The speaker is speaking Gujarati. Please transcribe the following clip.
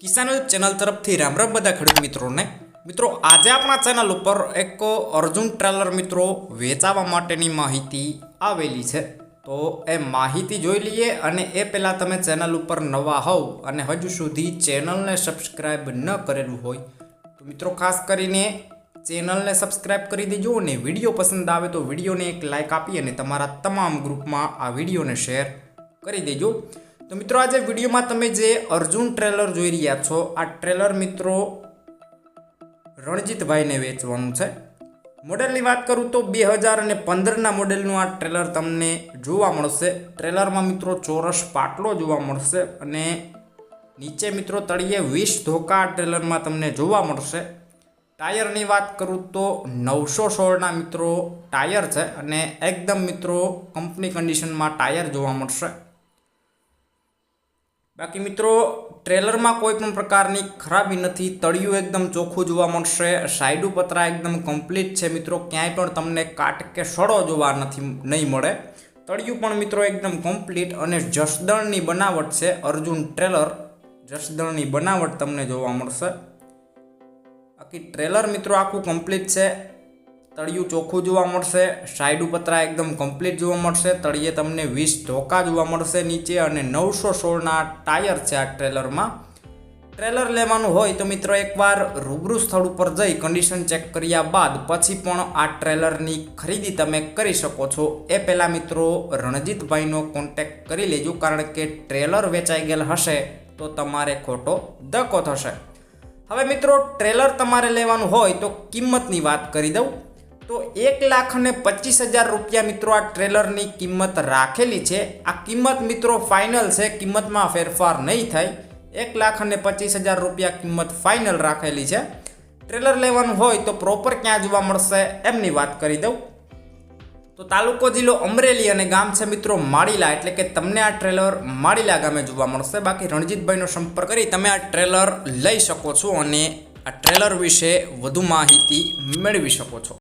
કિસાન ચેનલ તરફથી રામ રામ બધા ખેડૂત મિત્રોને. મિત્રો, આજે આપણા ચેનલ ઉપર એક અર્જુન ટ્રેલર મિત્રો વેચાવા માટેની માહિતી આવેલી છે. તો એ માહિતી જોઈ લઈએ અને એ પહેલાં તમે ચેનલ ઉપર નવા હોવ અને હજુ સુધી ચેનલને સબસ્ક્રાઈબ ન કરેલું હોય, તો મિત્રો, ખાસ કરીને ચેનલને સબસ્ક્રાઈબ કરી દેજો અને વીડિયો પસંદ આવે તો વિડીયોને એક લાઇક આપી અને તમારા તમામ ગ્રુપમાં આ વિડીયોને શેર કરી દેજો. તો મિત્રો, આજે વિડીયોમાં તમે જે અર્જુન ટ્રેલર જોઈ રહ્યા છો, આ ટ્રેલર મિત્રો રણજીતભાઈને વેચવાનું છે. મોડેલની વાત કરું તો બે હજાર અને પંદરના મોડેલનું આ ટ્રેલર તમને જોવા મળશે. ટ્રેલરમાં મિત્રો ચોરસ પાટલો જોવા મળશે અને નીચે મિત્રો તળિયે વીસ ધોકા ટ્રેલરમાં તમને જોવા મળશે. ટાયરની વાત કરું તો નવસો સોળના મિત્રો ટાયર છે અને એકદમ મિત્રો કંપની કન્ડિશનમાં ટાયર જોવા મળશે. બાકી મિત્રો, ટ્રેલરમાં કોઈ પણ પ્રકારની ખરાબી નથી, તળિયું એકદમ ચોખ્ખું જોવા મળશે, સાઈડુ પતરા એકદમ કમ્પ્લીટ છે મિત્રો, ક્યાંય પણ તમને કાટ કે સડો જોવા નથી, નહીં મળે. તળિયું પણ મિત્રો એકદમ કમ્પ્લીટ અને જસદણની બનાવટ છે, અર્જુન ટ્રેલર જસદણની બનાવટ તમને જોવા મળશે. બાકી ટ્રેલર મિત્રો આખું કમ્પ્લીટ છે તળિયું ચોખ્ખું જોવા મળશે, સાઈડ પતરા એકદમ કમ્પ્લીટ જોવા મળશે, તળિયે તમને વીસ ધોકા જોવા મળશે નીચે અને નવસો સોળના ટાયર છે આ ટ્રેલરમાં. ટ્રેલર લેવાનું હોય તો મિત્રો એકવાર રૂબરૂ સ્થળ ઉપર જઈ કન્ડિશન ચેક કર્યા બાદ પછી પણ આ ટ્રેલરની ખરીદી તમે કરી શકો છો. એ પહેલાં મિત્રો રણજીતભાઈનો કોન્ટેક કરી લેજો કારણ કે ટ્રેલર વેચાઈ ગયેલ હશે તો તમારે ખોટો ધક્કો થશે. હવે મિત્રો ટ્રેલર તમારે લેવાનું હોય તો કિંમતની વાત કરી દઉં. તો એક લાખ અને પચીસ હજાર રૂપિયા મિત્રો આ ટ્રેલરની કિંમત રાખેલી છે. આ કિંમત મિત્રો ફાઇનલ છે. કિંમતમાં ફેરફાર નહીં થાય. એક લાખ અને પચીસ હજાર રૂપિયા કિંમત ફાઇનલ રાખેલી છે. ટ્રેલર લેવાનું હોય તો પ્રોપર ક્યાં જોવા મળશે એમની વાત કરી દઉં. તો તાલુકો જિલ્લો અમરેલી અને ગામ છે મિત્રો માળીલા એટલે કે તમને આ ટ્રેલર માળીલા ગામે જોવા મળશે. બાકી રણજીતભાઈનો સંપર્ક કરી તમે આ ટ્રેલર લઈ શકો છો અને આ ટ્રેલર વિશે વધુ માહિતી મેળવી શકો છો.